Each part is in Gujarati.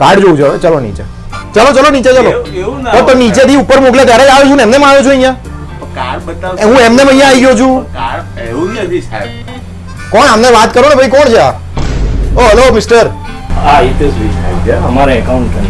કાર્ડ જોવું છે હવે. ચલો નીચે. ચલો ચલો નીચે ચલો. એવું- એવું ના તો તો. નીચેથી ઉપર મોકલે ત્યારે જ આવ્યો છું ને. એમને આવ્યો છું અહીંયા. કાર્ડ બતાવ હું એમને અહીંયા આવી ગયો છું. કાર્ડ એવું નથી સાહેબ. કોણ? અમને વાત કરો ને ભાઈ કોણ છે આ? ઓ હેલો મિસ્ટર હા હિતેશભાઈ સાહેબ છે અમારા એકાઉન્ટન્ટ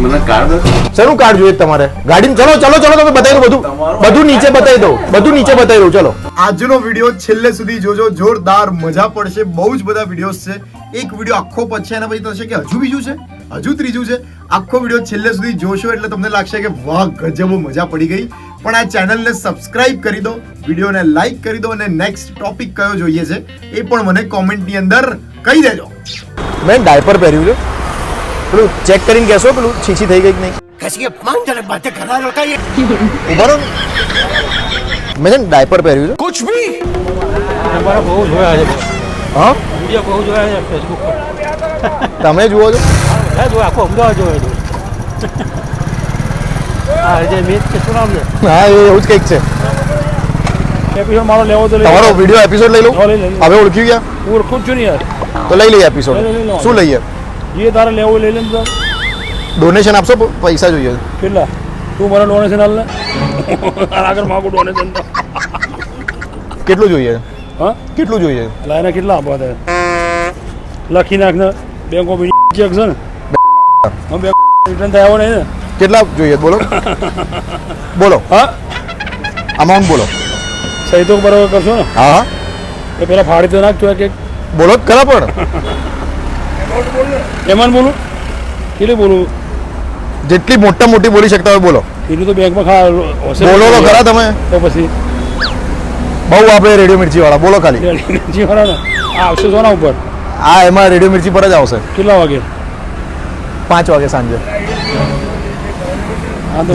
મને કાર્ડ શેનું કાર્ડ જોઈએ તમારે? ગાડી ચલો ચલો ચલો તમે બતાવી દો બધું. બધું નીચે બતાવી દો બધું નીચે બતાવી દઉં. ચલો. આજનો વીડિયો છેલ્લે સુધી જોજો. જોરદાર મજા પડશે. બહુ જ બધા વિડીયોઝ છે. એક વીડિયો આખો પછી એના પછી થશે કે હજુ બીજું છે? હજુ ત્રીજું છે? આખો વીડિયો છેલ્લે સુધી જોશો એટલે તમને લાગશે કે વાહ ગજબો મજા પડી ગઈ. પણ આ ચેનલને સબસ્ક્રાઇબ કરી દો વિડીયોને લાઈક કરી દો અને નેક્સ્ટ ટોપિક કયો જોઈએ છે એ પણ મને કોમેન્ટની અંદર કહી દેજો. મેં ડાયપર પહેર્યું છે. પેલું ચેક કરીને કહેશો પેલું છીછી થઈ ગઈ કે નહીં? ઊભા રહો. ને. મેં ઉભરો મેં ડાયપર પહેર્યું છે. અમારા બહુ જોયા છે. હા? વીડિયો બહુ જોયા છે ફેસબુક પર. તમે જુઓ છો? બધા જોયા આખો અમદાવાદ જોયો છે. હા જે મેચ કે શું નામ છે? હા એ એવું જ કંઈક છે. એપિસોડ મારો લેવો તો તમારો વીડિયો એપિસોડ લઈ લઉં. હવે ઓળખી ગયા હું ઓળખું છું ને યાર. તો લઈ લઈએ એપિસોડ શું લઈએ? જે તારે લેવું લઈ લે ને તો ડોનેશન આપશો? પૈસા જોઈએ. કેટલા? તું મને ડોનેશન હાલ ને આગળ માગું ડોનેશન કેટલું જોઈએ? હા? કેટલું જોઈએ? છે? કેટલા આપવા લખી નાખને બેંક ઓફ છે ને? બેંક રિટર્ન થયા હોય નહીં ને કેટલા જોઈએ બોલો? બોલો. હા? અમાઉન્ટ બોલો. સહી તો બરાબર કરશો ને? હા હા. એ પેલા ફાડી તો નાખજો કે બોલો જ ખરા પણ. એમાં બોલું? કેટલી બોલું? જેટલી મોટા મોટી બોલી શકતા હોય બોલો. એટલું તો બેંકમાં ખા બોલો તો ખરા તમે. તો પછી? બહુ આપણે રેડિયો મિર્ચી વાળા બોલો ખાલી. મિર્ચી વાળા ને આવશે સોના ઉપર. આ એમાં રેડિયો મિર્ચી પર જ આવશે. કેટલા વાગે? પાંચ વાગે સાંજે.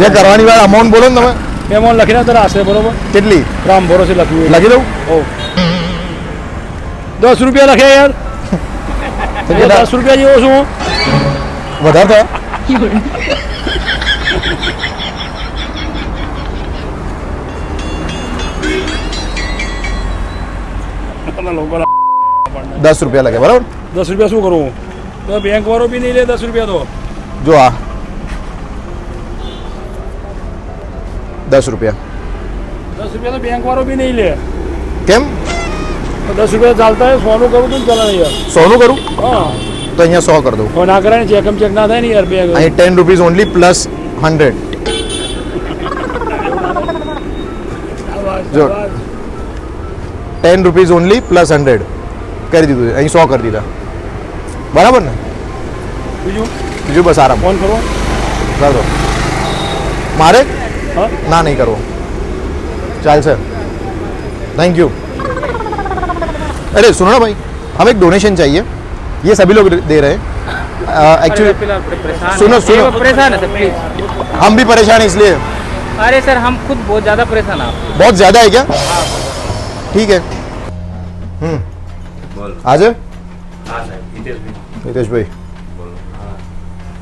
જે કરવાની વાર અમાઉન્ટ બોલો ને તમે. એમાં લખીને તારે આશરે બરોબર? કેટલી? રામ ભરોસે લખ્યું. લખી દઉં? ઓ દસ રૂપિયા લખ્યા યાર. તો દસ રૂપિયા જેવો છું વધારે થયા? દસ રૂપિયા લાગે બરાબર દસ રૂપિયા શું કરવું તો બેંક વાળો બી નહીં લે દસ રૂપિયા તો જો આ દસ રૂપિયા દસ રૂપિયા તો બેંક વાળો બી નહીં લે કેમ તો દસ રૂપિયા ચાલતા હોય સોનું કરું તું ચાલે ને યાર સોનું કરું હા તો અહીંયા સો કરી દઉં હવે ના કરાય ને ચેકમ ચેક ના થાય ને યાર બેંક અહીં ten rupees only plus hundred જો ten rupees only plus hundred કરી દીધું છે. અહીં સો કરી દીધા બરાબર ને બીજું બીજું બસ આરામ ફોન કરો કર દો મારે હા ना नहीं करो चाल सर थैंक यू अरे सुनो ना भाई हम एक डोनेशन चाहिए ये सभी लोग दे रहे हैं एक्चुअली सुनो सुनो परेशान है सर प्लीज हम भी परेशान हैं इसलिए अरे सर हम खुद बहुत ज़्यादा परेशान हैं आप बहुत ज़्यादा है क्या ठीक है हम्म આજે? હિતેશભાઈ.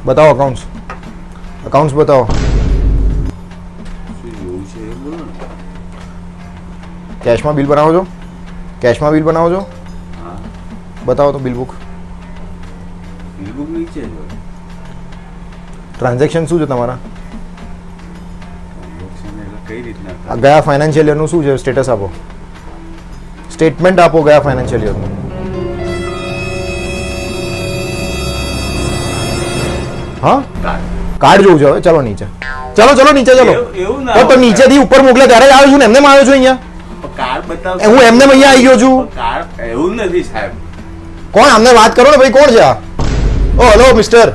બતાવો અકાઉન્ટ્સ અકાઉન્ટ્સ બતાવો. કેશમાં બિલ બનાવો છો? કેશમાં બિલ બનાવો છો? બતાવો તો બિલ બુક બિલ બુક નહીં છે ટ્રાન્ઝેક્શન શું છે તમારા? ગયા ફાઇનાન્શિયલ યરનું શું છે? સ્ટેટસ આપો. સ્ટેટમેન્ટ આપો ગયા ફાઇનાન્શિયલ યરનું હા? કાર્ડ જોવું છે હવે ચલો નીચે. ચલો ચલો નીચે ચલો. તો તો. નીચેથી ઉપર મોકલે ત્યારે જ આવ્યો છું ને એમને આવ્યો છું અહીંયા. કાર્ડ બતાવ. હું એમને અહીંયા આવી ગયો છું. કાર્ડ એવું નથી સાહેબ. કોણ? અમને વાત કરો ને ભાઈ કોણ છે આ? ઓ હેલો મિસ્ટર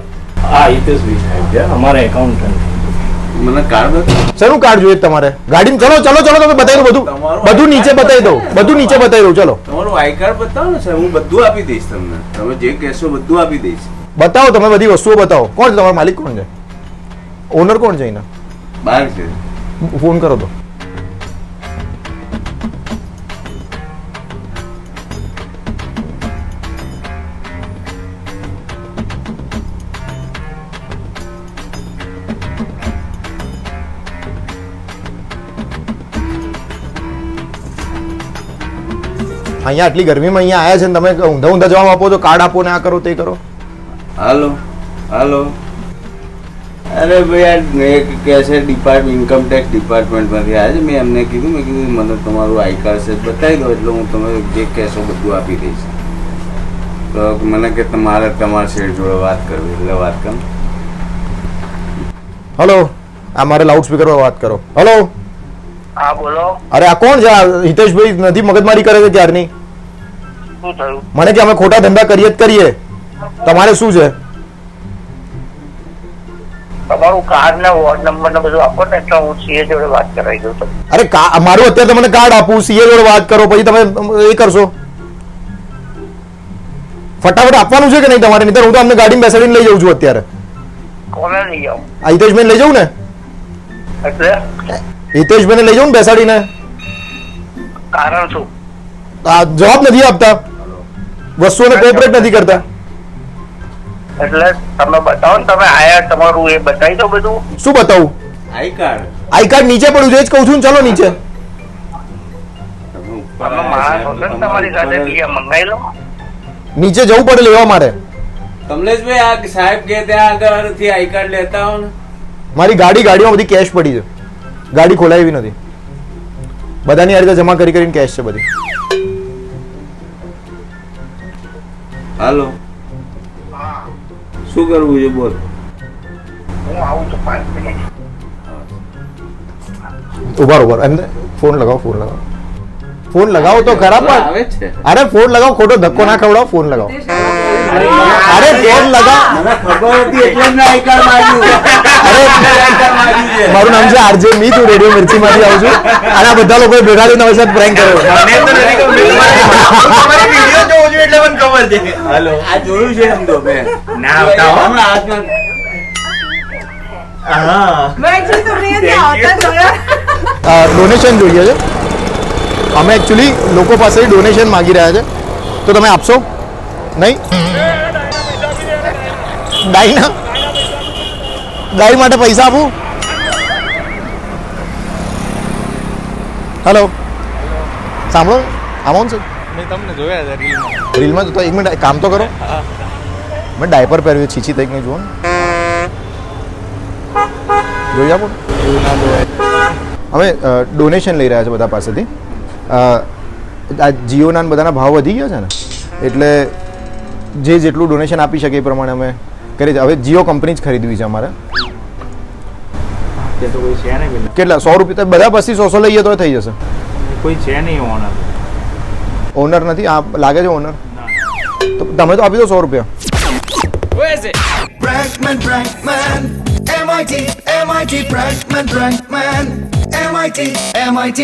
હા હિતેશભાઈ સાહેબ છે અમારા એકાઉન્ટન્ટ મને કાર્ડ શેનું કાર્ડ જોઈએ તમારે? ગાડી ચલો ચલો ચલો તમે બતાવી દો બધું. બધું નીચે બતાવી દઉં બધું નીચે બતાવી દઉં ચલો. તમારું આઈ કાર્ડ બતાવો ને સાહેબ હું બધું આપી દઈશ તમને. તમે જે કહેશો બધું આપી દઈશ. બતાવો તમે બધી વસ્તુઓ બતાવો. કોણ છે તમારો માલિક? કોણ છે? ઓનર કોણ છે એના બહાર છે. ફોન કરો તો. અહીંયા આટલી ગરમીમાં અહીંયા આવ્યા છે ને તમે ઊંધા ઊંધા જવાબ આપો છો કાર્ડ આપો ને આ કરો તે કરો. હાલો હાલો. અરે ભાઈ આ એક કહે છે ડિપાર્ટમેન્ટ ઇન્કમ ટેક્સ ડિપાર્ટમેન્ટમાંથી આજે મેં એમને કીધું મેં કીધું મને તમારું આઈ કાર્ડ છે બતાવી દો એટલે હું તમે જે કહેશો બધું આપી દઈશ. તો મને કે તમારે તમારા શેઠ જોડે વાત કરવી એટલે વાત કર. હલો આ મારે લાઉડસ્પીકરમાં પર વાત કરો. હલો? હા બોલો. અરે આ કોણ છે? આ હિતેશભાઈ નથી મગજમારી કરે છે ક્યારની? મને કે અમે ખોટા ધંધા કરીએ જ કરીએ. તમારે શું છે? તમારું કાર્ડ ને વોર્ડ નંબર ને બધું આપો ને એટલે હું સીએ જોડે વાત કરાવી દઉં અરે મારું અત્યારે તમને કાર્ડ આપું સીએ જોડે વાત કરો પછી તમે એ કરશો. ફટાફટ આપવાનું છે કે નહીં તમારે? નહીં હું તો અમને ગાડીમાં બેસાડીને લઈ જાઉં છું અત્યારે. કોને લઈ જાઉં આ હિતેશભાઈને લઈ જાઉં ને? એટલે? હિતેશભાઈને લઈ જાઉં ને બેસાડીને? કારણ શું? જવાબ નથી આપતા. વસ્તુઓને કોઓપરેટ નથી કરતા. એટલે તમે બતાવો ને તમે આયા તમારું એ બતાવી દો બધું. શું બતાવું? I card. આઈ કાર્ડ નીચે પડ્યું છે એ જ કહું છું ને ચલો નીચે. તમે ઉપર તમે આવ્યા માણસ છે, હશે ને તમારી સાથે તમારું બીજા મંગાવી લો. નીચે જવું પડે લેવા મારે. કમલેશભાઈ આ સાહેબ કે ત્યાં આગળથી આઈ કાર્ડ લેતા ને. મારી ગાડી ગાડીમાં બધી કેશ પડી છે. ગાડી ખોલાવી નથી. બધાની આ રીતે જમા કરી કરીને કેશ છે બધી. હાલો. શું કરવું છે બોલ. હું આવું છું પાંચ મિનિટ. ઊભા ઊભા એમને ફોન લગાવો ફોન લગાવો. ફોન લગાવો તો ખરા પણ અરે ફોન લગાવો ખોટો ધક્કો ના ખવડાવો ફોન લગાવો. અરે ફોન લગાવો મને ખબર હતી એટલે મેં મારું નામ છે આરજે મી હું રેડિયો મિર્ચી માંથી આવું છું. અને આ બધા લોકોએ ભેગા થઈને તમારી સાથે પ્રેન્ક કર્યો. એટલે મને ખબર છે. હાલો. આ જોયું છે સમજો મે ના આવતા હો. હમણાં આજમાં હા. મેં જો તમને આવતા જોયા ડોનેશન જોઈએ છે. અમે એકચ્યુઅલી લોકો પાસે ડોનેશન માંગી રહ્યા છે. તો તમે આપશો? નહીં? ડાઈના ડાઈ માટે પૈસા આપું. હેલો સાંભળો? આમાં છે? મેં તમને જોયા હતા રીલમાં રીલમાં તો એક મિનિટ કામ તો કરો. મેં ડાયપર પહેર્યું છે, છીછી થઈ નહીં જુઓ જોઈ આપો. હવે ડોનેશન લઈ રહ્યા છે બધા પાસેથી. આ જીઓના બધાના ભાવ વધી ગયા છે ને? એટલે જે જેટલું ડોનેશન આપી શકે એ પ્રમાણે અમે કરી છે હવે જીઓ કંપની જ ખરીદવી છે અમારે. કેટલા? સો રૂપિયા બધા પચીસ સો સો લઈએ તો થઈ જશે. કોઈ છે નહીં ઓનર. ઓનર નથી આ લાગે છે ઓનર તો તમે તો આપી દો સો રૂપિયા Prankman, Prankman, MIT, MIT, Prankman, Prankman, MIT, MIT.